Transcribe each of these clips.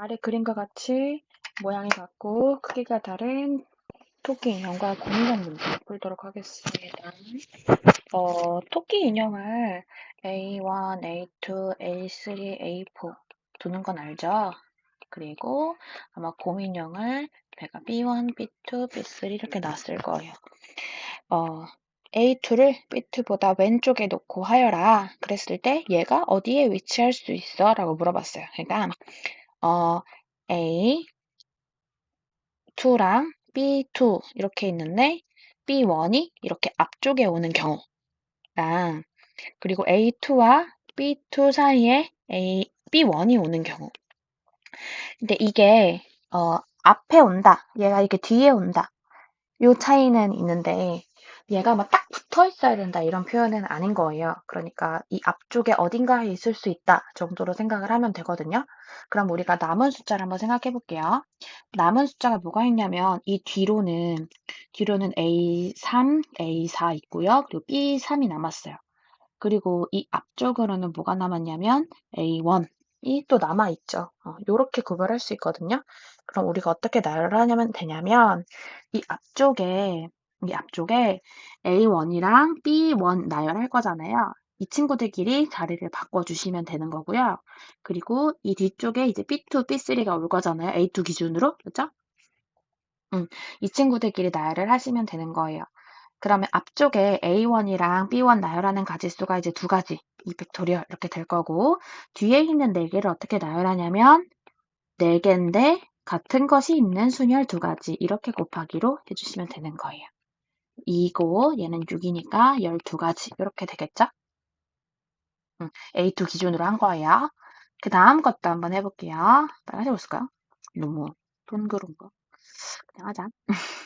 아래 그림과 같이 모양이 같고 크기가 다른 토끼 인형과 공인형 문제 풀도록 하겠습니다. 어, 토끼 인형을 A1, A2, A3, A4 두는 건 알죠? 그리고 아마 곰인형을 배가 B1, B2, B3 이렇게 놨을 거예요. 어, A2를 B2보다 왼쪽에 놓고 하여라. 그랬을 때 얘가 어디에 위치할 수 있어? 라고 물어봤어요. 그러니까 어, A, 2랑 B2 이렇게 있는데 B1이 이렇게 앞쪽에 오는 경우랑 그리고 A2와 B2 사이에 A, B1이 오는 경우. 근데 이게 어, 앞에 온다. 얘가 이렇게 뒤에 온다. 요 차이는 있는데 얘가 막 딱 붙어 있어야 된다 이런 표현은 아닌 거예요. 그러니까 이 앞쪽에 어딘가에 있을 수 있다 정도로 생각을 하면 되거든요. 그럼 우리가 남은 숫자를 한번 생각해 볼게요. 남은 숫자가 뭐가 있냐면 이 뒤로는 뒤로는 A3, A4 있고요. 그리고 B3이 남았어요. 그리고 이 앞쪽으로는 뭐가 남았냐면 A1 이 또 남아 있죠. 어, 이렇게 구별할 수 있거든요. 그럼 우리가 어떻게 나열하냐면 되냐면 이 앞쪽에 이 앞쪽에 A1이랑 B1 나열할 거잖아요. 이 친구들끼리 자리를 바꿔주시면 되는 거고요. 그리고 이 뒤쪽에 이제 B2, B3가 올 거잖아요. A2 기준으로. 그죠? 음, 이 친구들끼리 나열을 하시면 되는 거예요. 그러면 앞쪽에 A1이랑 B1 나열하는 가지수가 이제 두 가지, 2팩토리얼 이렇게 될 거고 뒤에 있는 네 개를 어떻게 나열하냐면 네 개인데 같은 것이 있는 순열 두 가지 이렇게 곱하기로 해주시면 되는 거예요. 2고 얘는 6이니까 12가지 이렇게 되겠죠? 음, A2 기준으로 한 거예요. 그 다음 것도 한번 해볼게요. 빨리 해볼까요? 너무 동그란 거. 그냥 하자.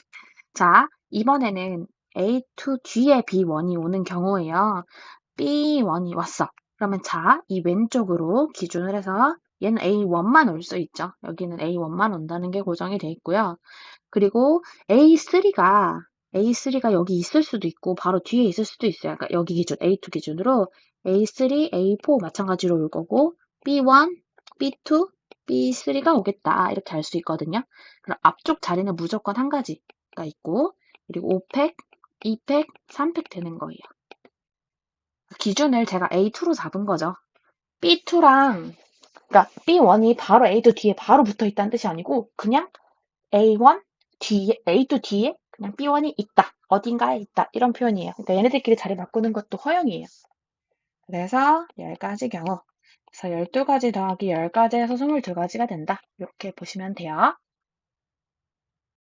자, 이번에는 A2 뒤에 B1이 오는 경우에요. B1이 왔어. 그러면 자, 이 왼쪽으로 기준을 해서 얘는 A1만 올 수 있죠. 여기는 A1만 온다는 게 고정이 돼 있고요. 그리고 A3가 A3가 여기 있을 수도 있고 바로 뒤에 있을 수도 있어요. 그러니까 여기 기준 A2 기준으로 A3, A4 마찬가지로 올 거고 B1, B2, B3가 오겠다 이렇게 알 수 있거든요. 그럼 앞쪽 자리는 무조건 한 가지가 있고 그리고 5팩, 2팩, 3팩 되는 거예요. 기준을 제가 A2로 잡은 거죠. B2랑 그러니까 B1이 바로 A2 뒤에 바로 붙어 있다는 뜻이 아니고 그냥 A1 뒤에 A2 뒤에 그냥 B1이 있다. 어딘가에 있다. 이런 표현이에요. 그러니까 얘네들끼리 자리 바꾸는 것도 허용이에요. 그래서 10가지 경우. 그래서 12가지 더하기 10가지에서 22가지가 된다. 이렇게 보시면 돼요.